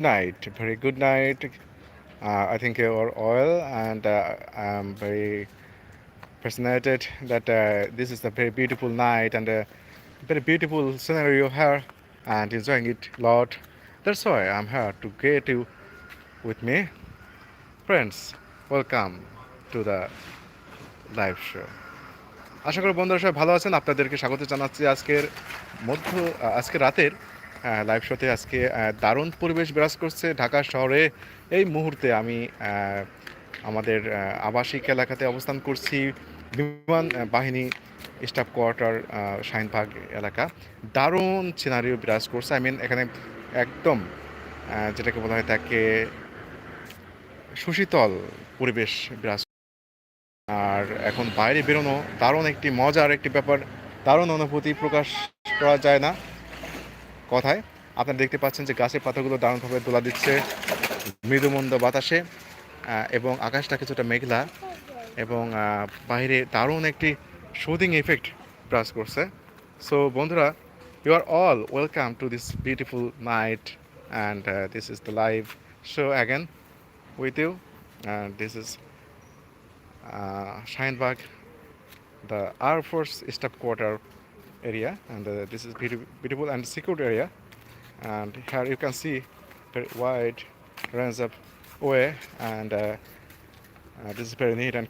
night, very good night. Uh, I think your oil, and uh, I'm very fascinated that uh, this is a very beautiful night and a very beautiful scenario here, and enjoying it a lot. That's why I'm here to get you with me, friends. Welcome to the live show. আশা করি বন্ধুরা সবাই ভালো আছেন আপনাদেরকে স্বাগত জানাচ্ছি আজকের মধ্য আজকে রাতের লাইভ শোতে আজকে দারুণ পরিবেশ বিরাজ করছে ঢাকা শহরে। এই মুহূর্তে আমি আমাদের আবাসিক এলাকাতে অবস্থান করছি। বিমান বাহিনী স্টাফ কোয়ার্টার শাহিনবাগ এলাকা। দারুণ সিনারিও বিরাজ করছে। আই মিন এখানে একদম যেটাকে বলা হয় তাকে সুশীতল পরিবেশ বিরাজ আর এখন বাইরে বেরোনো দারুণ একটি মজার একটি ব্যাপার। দারুণ অনুভূতি প্রকাশ করা যায় না। কথায় আপনারা দেখতে পাচ্ছেন যে গাছের পাতাগুলো দারুণভাবে দোলা দিচ্ছে মৃদুমন্দ বাতাসে এবং আকাশটা কিছুটা মেঘলা এবং বাইরে দারুণ একটি শুটিং এফেক্ট ব্রাস করছে। সো বন্ধুরা you are all welcome to this beautiful night and this is the live show again with you and this is uh, the Air Force Staff Quarter area, and uh, this is beautiful, and secured area. And here you can see very wide range of way, and uh, uh, this is very neat and